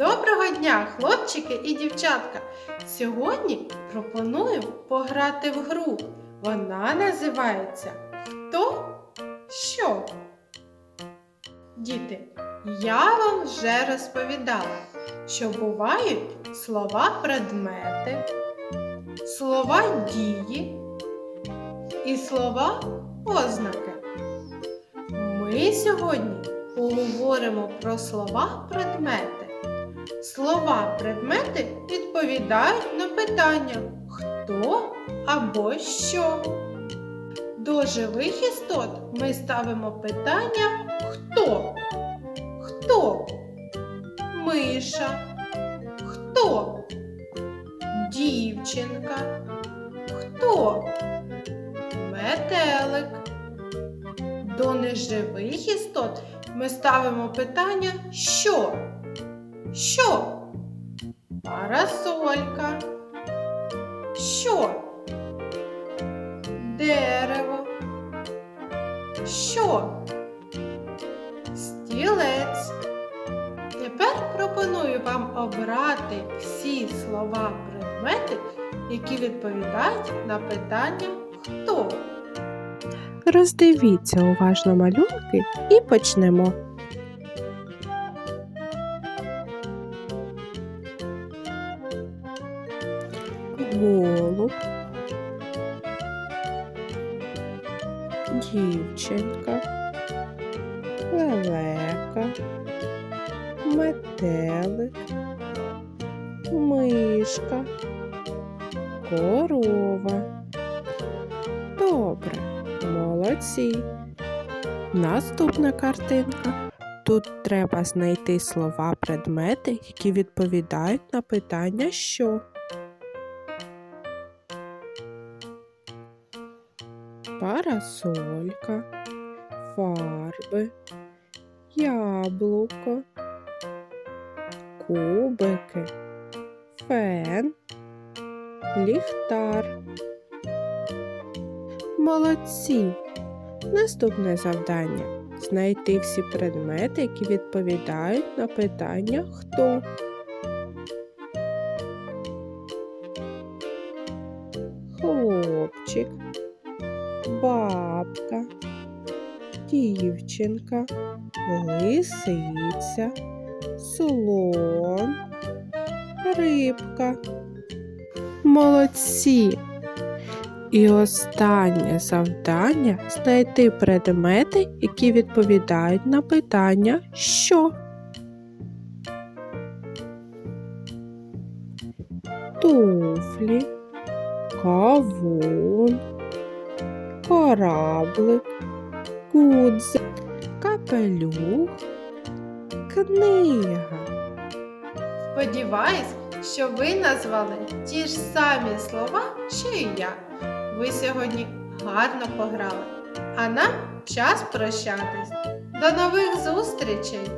Доброго дня, хлопчики і дівчатка! Сьогодні пропоную пограти в гру. Вона називається Хто що? Діти, я вам вже розповідала, що бувають слова предмети, слова дії і слова ознаки. Ми сьогодні поговоримо про слова предмети. Слова предмети відповідають на питання хто або що. До живих істот ми ставимо питання хто? Хто? Миша? Хто? Дівчинка? Хто? Метелик? До неживих істот ми ставимо питання що? Що? Парасолька. Що? Дерево. Що? Стілець. Тепер пропоную вам обрати всі слова предмети, які відповідають на питання хто. Роздивіться уважно малюнки і почнемо. Голуб, дівчинка, лелека, метелик, мишка, корова. Добре. Молодці. Наступна картинка. Тут треба знайти слова предмети, які відповідають на питання що. Парасолька, фарби, яблуко, кубики, фен, ліхтар. Молодці! Наступне завдання знайти всі предмети, які відповідають на питання хто. Хлопчик, бабка, дівчинка, лисиця, слон, рибка. Молодці! І останнє завдання знайти предмети, які відповідають на питання що. Туфлі, кавун, кораблик, гудзик, капелюх, книга. Сподіваюсь, що ви назвали ті ж самі слова, що і я. Ви сьогодні гарно пограли. А нам час прощатись. До нових зустрічей!